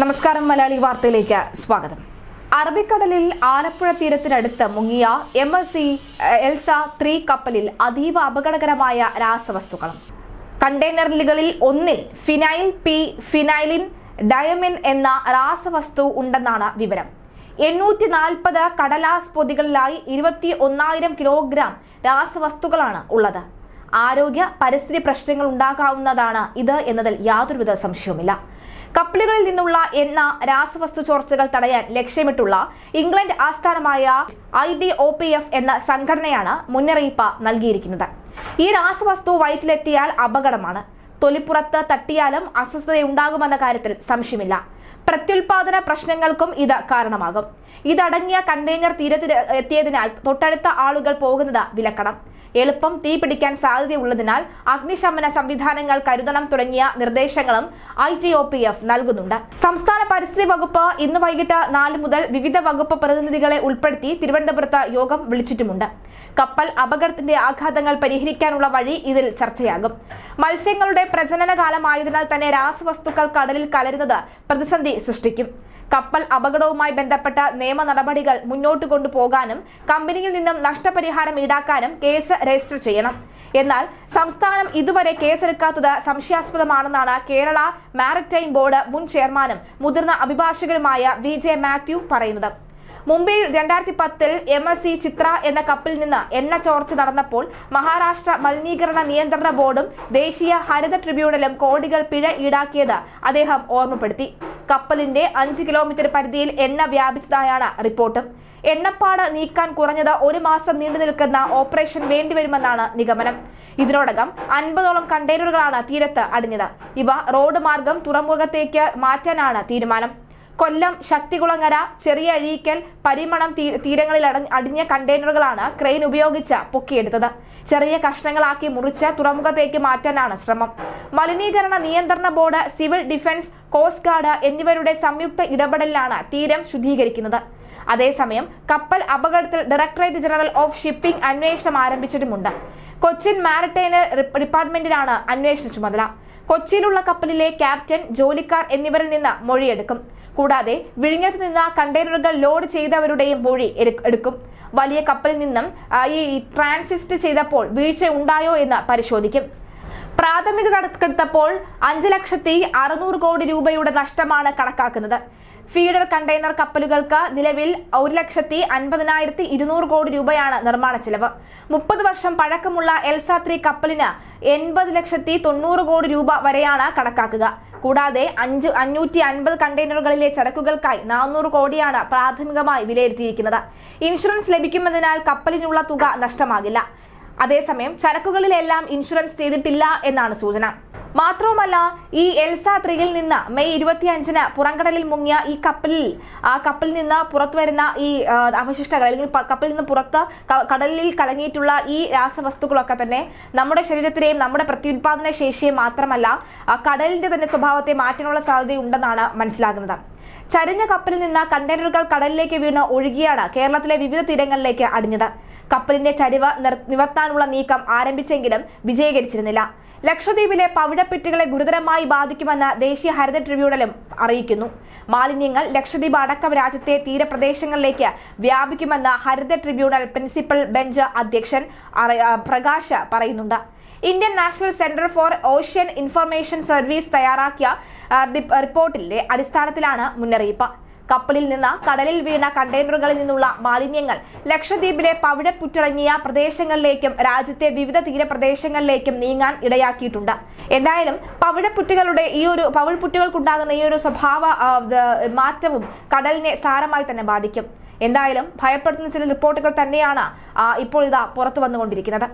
നമസ്കാരം മലയാളി വാർത്തയിലേക്ക് സ്വാഗതം. അറബിക്കടലിൽ ആലപ്പുഴ തീരത്തിനടുത്ത് മുങ്ങിയ M S C Elsa three കപ്പലിൽ അതീവ അപകടകരമായ രാസവസ്തുക്കളും. കണ്ടെയ്നറുകളിൽ ഒന്നിൽ ഫിനൈൽ പി ഫിനൈലിൻ ഡയമിൻ എന്ന രാസവസ്തു ഉണ്ടെന്നാണ് വിവരം. എണ്ണൂറ്റി നാൽപ്പത് കടലാസ് പൊതികളിലായി ഇരുപത്തി ഒന്നായിരം കിലോഗ്രാം രാസവസ്തുക്കളാണ് ഉള്ളത്. ആരോഗ്യ പരിസ്ഥിതി പ്രശ്നങ്ങൾ ഉണ്ടാകാവുന്നതാണ് ഇത് എന്നതിൽ യാതൊരുവിധ സംശയവുമില്ല. കപ്പലുകളിൽ നിന്നുള്ള എണ്ണ രാസവസ്തു ചോർച്ചകൾ തടയാൻ ലക്ഷ്യമിട്ടുള്ള ഇംഗ്ലണ്ട് ആസ്ഥാനമായ I D O P F എന്ന സംഘടനയാണ് മുന്നറിയിപ്പ് നൽകിയിരിക്കുന്നത്. ഈ രാസവസ്തു വയറ്റിലെത്തിയാൽ അപകടമാണ്. തൊലിപ്പുറത്ത് തട്ടിയാലും അസ്വസ്ഥതയുണ്ടാകുമെന്ന കാര്യത്തിൽ സംശയമില്ല. പ്രത്യുൽപാദന പ്രശ്നങ്ങൾക്കും ഇത് കാരണമാകും. ഇതടങ്ങിയ കണ്ടെയ്നർ തീരത്തിൽ എത്തിയതിനാൽ തൊട്ടടുത്ത ആളുകൾ പോകുന്നത് വിലക്കണം. എളുപ്പം തീ പിടിക്കാൻ സാധ്യതയുള്ളതിനാൽ അഗ്നിശമന സംവിധാനങ്ങൾ കരുതണം തുടങ്ങിയ നിർദ്ദേശങ്ങളും I T O P F നൽകുന്നുണ്ട്. സംസ്ഥാന പരിസ്ഥിതി വകുപ്പ് ഇന്ന് വൈകിട്ട് നാല് മുതൽ വിവിധ വകുപ്പ് പ്രതിനിധികളെ ഉൾപ്പെടുത്തി തിരുവനന്തപുരത്ത് യോഗം വിളിച്ചിട്ടുമുണ്ട്. കപ്പൽ അപകടത്തിന്റെ ആഘാതങ്ങൾ പരിഹരിക്കാനുള്ള വഴി ഇതിൽ ചർച്ചയാകും. മത്സ്യങ്ങളുടെ പ്രജനന കാലമായതിനാൽ തന്നെ രാസവസ്തുക്കൾ കടലിൽ കലരുന്നത് പ്രതിസന്ധി സൃഷ്ടിക്കും. കപ്പൽ അപകടവുമായി ബന്ധപ്പെട്ട നിയമ നടപടികൾ മുന്നോട്ട് കൊണ്ടുപോകാനും കമ്പനിയിൽ നിന്നും നഷ്ടപരിഹാരം ഈടാക്കാനും കേസ് രജിസ്റ്റർ ചെയ്യണം. എന്നാൽ സംസ്ഥാനം ഇതുവരെ കേസെടുക്കാത്തത് സംശയാസ്പദമാണെന്നാണ് കേരള മാരിടൈം ബോർഡ് മുൻ ചെയർമാനും മുതിർന്ന അഭിഭാഷകരുമായ വി ജെ മാത്യു പറയുന്നത്. മുംബൈയിൽ രണ്ടായിരത്തി പത്തിൽ എം എസ് സി ചിത്ര എന്ന കപ്പിൽ നിന്ന് എണ്ണ ചോർച്ച നടന്നപ്പോൾ മഹാരാഷ്ട്ര മലിനീകരണ നിയന്ത്രണ ബോർഡും ദേശീയ ഹരിത ട്രിബ്യൂണലും കോടികൾ പിഴ ഈടാക്കിയത് അദ്ദേഹം ഓർമ്മപ്പെടുത്തി. കപ്പലിന്റെ അഞ്ച് കിലോമീറ്റർ പരിധിയിൽ എണ്ണ വ്യാപിച്ചതായാണ് റിപ്പോർട്ട്. എണ്ണപ്പാട് നീക്കാൻ കുറഞ്ഞത് ഒരു മാസം നീണ്ടു നിൽക്കുന്ന ഓപ്പറേഷൻ വേണ്ടിവരുമെന്നാണ് നിഗമനം. ഇതിനോടകം അൻപതോളം കണ്ടെയ്നറുകളാണ് തീരത്ത് അടിഞ്ഞത്. ഇവ റോഡ് മാർഗം തുറമുഖത്തേക്ക് മാറ്റാനാണ് തീരുമാനം. കൊല്ലം ശക്തികുളങ്ങര ചെറിയ അഴീക്കൽ പരിമണം തീരങ്ങളിൽ അട- അടിഞ്ഞ കണ്ടെയ്നറുകളാണ് ക്രെയിൻ ഉപയോഗിച്ച് പൊക്കിയെടുത്തത്. ചെറിയ കഷ്ണങ്ങളാക്കി മുറിച്ച് തുറമുഖത്തേക്ക് മാറ്റാനാണ് ശ്രമം. മലിനീകരണ നിയന്ത്രണ board civil defence coast guard എന്നിവരുടെ സംയുക്ത ഇടപെടലിലാണ് തീരം ശുദ്ധീകരിക്കുന്നത്. അതേസമയം കപ്പൽ അപകടത്തിൽ ഡയറക്ടറേറ്റ് ജനറൽ ഓഫ് ഷിപ്പിംഗ് അന്വേഷണം ആരംഭിച്ചിട്ടുമുണ്ട്. കൊച്ചിൻ മാരിടൈം ഡിപ്പാർട്ട്മെന്റിനാണ് അന്വേഷണ ചുമതല. കൊച്ചിയിലുള്ള കപ്പലിലെ ക്യാപ്റ്റൻ ജോലിക്കാർ എന്നിവരിൽ നിന്ന് മൊഴിയെടുക്കും. കൂടാതെ വിഴിഞ്ഞത്ത് നിന്ന് കണ്ടെയ്നറുകൾ ലോഡ് ചെയ്തവരുടെയും മൊഴി എടുക്കും. വലിയ കപ്പലിൽ നിന്നും ഈ ട്രാൻസിസ്റ്റ് ചെയ്തപ്പോൾ വീഴ്ച ഉണ്ടായോ എന്ന് പരിശോധിക്കും. പ്രാഥമിക കണക്കെടുത്തപ്പോൾ അഞ്ച് ലക്ഷത്തി അറുന്നൂറ് കോടി രൂപയുടെ നഷ്ടമാണ് കണക്കാക്കുന്നത്. ഫീഡർ കണ്ടെയ്നർ കപ്പലുകൾക്ക് നിലവിൽ ഒരു ലക്ഷത്തി അൻപതിനായിരത്തി ഇരുന്നൂറ് കോടി രൂപയാണ് നിർമ്മാണ ചെലവ്. മുപ്പത് വർഷം പഴക്കമുള്ള എൽസാത്രി കപ്പലിന് എൺപത് ലക്ഷത്തി തൊണ്ണൂറ് കോടി രൂപ വരെയാണ് കണക്കാക്കുക. കൂടാതെ അഞ്ച് അഞ്ഞൂറ്റി അൻപത് കണ്ടെയ്നറുകളിലെ ചരക്കുകൾക്കായി നാനൂറ് കോടിയാണ് പ്രാഥമികമായി വിലയിരുത്തിയിരിക്കുന്നത്. ഇൻഷുറൻസ് ലഭിക്കുമെന്നതിനാൽ കപ്പലിനുള്ള തുക നഷ്ടമാകില്ല. അതേസമയം ചരക്കുകളിലെല്ലാം ഇൻഷുറൻസ് ചെയ്തിട്ടില്ല എന്നാണ് സൂചന. മാത്രവുമല്ല ഈ എൽസ ത്രീയിൽ നിന്ന് മെയ് ഇരുപത്തി അഞ്ചിന് പുറംകടലിൽ മുങ്ങിയ ഈ കപ്പലിൽ ആ കപ്പലിൽ നിന്ന് പുറത്തു വരുന്ന ഈ അവശിഷ്ടങ്ങൾ അല്ലെങ്കിൽ കപ്പലിൽ നിന്ന് പുറത്ത് കടലിൽ കലങ്ങിയിട്ടുള്ള ഈ രാസവസ്തുക്കളൊക്കെ തന്നെ നമ്മുടെ ശരീരത്തിലെയും നമ്മുടെ പ്രത്യുൽപാദന ശേഷിയെ മാത്രമല്ല കടലിന്റെ തന്നെ സ്വഭാവത്തെ മാറ്റാനുള്ള സാധ്യതയുണ്ടെന്നാണ് മനസ്സിലാകുന്നത്. ചരിഞ്ഞ കപ്പലിൽ നിന്ന് കണ്ടെയ്നറുകൾ കടലിലേക്ക് വീണ് ഒഴുകിയാണ് കേരളത്തിലെ വിവിധ തീരങ്ങളിലേക്ക് അടിഞ്ഞത്. കപ്പലിന്റെ ചരിവ് നിവർത്താനുള്ള നീക്കം ആരംഭിച്ചെങ്കിലും വിജയീകരിച്ചിരുന്നില്ല. ലക്ഷദ്വീപിലെ പവിഴപ്പിറ്റുകളെ ഗുരുതരമായി ബാധിക്കുമെന്ന് ദേശീയ ഹരിത ട്രിബ്യൂണലും അറിയിക്കുന്നു. മാലിന്യങ്ങൾ ലക്ഷദ്വീപ് അടക്കം രാജ്യത്തെ തീരപ്രദേശങ്ങളിലേക്ക് വ്യാപിക്കുമെന്ന് ഹരിത ട്രിബ്യൂണൽ പ്രിൻസിപ്പൽ ബെഞ്ച് അധ്യക്ഷൻ പ്രകാശ് പറയുന്നുണ്ട്. Indian National Centre for Ocean Information Service തയ്യാറാക്കിയ റിപ്പോർട്ടിന്റെ അടിസ്ഥാനത്തിലാണ് മുന്നറിയിപ്പ്. കപ്പലിൽ നിന്ന് കടലിൽ വീണ കണ്ടെയ്നറുകളിൽ നിന്നുള്ള മാലിന്യങ്ങൾ ലക്ഷദ്വീപിലെ പവിഴപ്പുറ്റിറങ്ങിയ പ്രദേശങ്ങളിലേക്കും രാജ്യത്തെ വിവിധ തീരപ്രദേശങ്ങളിലേക്കും നീങ്ങാൻ ഇടയാക്കിയിട്ടുണ്ട്. എന്തായാലും പവിഴപ്പുറ്റുകളുടെ ഈ ഒരു പവിഴപ്പുറ്റുകൾക്കുണ്ടാകുന്ന ഈ ഒരു സ്വഭാവ മാറ്റവും കടലിനെ സാരമായി തന്നെ ബാധിക്കും. എന്തായാലും ഭയപ്പെടുത്തുന്ന ചില റിപ്പോർട്ടുകൾ തന്നെയാണ് ഇപ്പോൾ ഇതാ പുറത്തു വന്നുകൊണ്ടിരിക്കുന്നത്.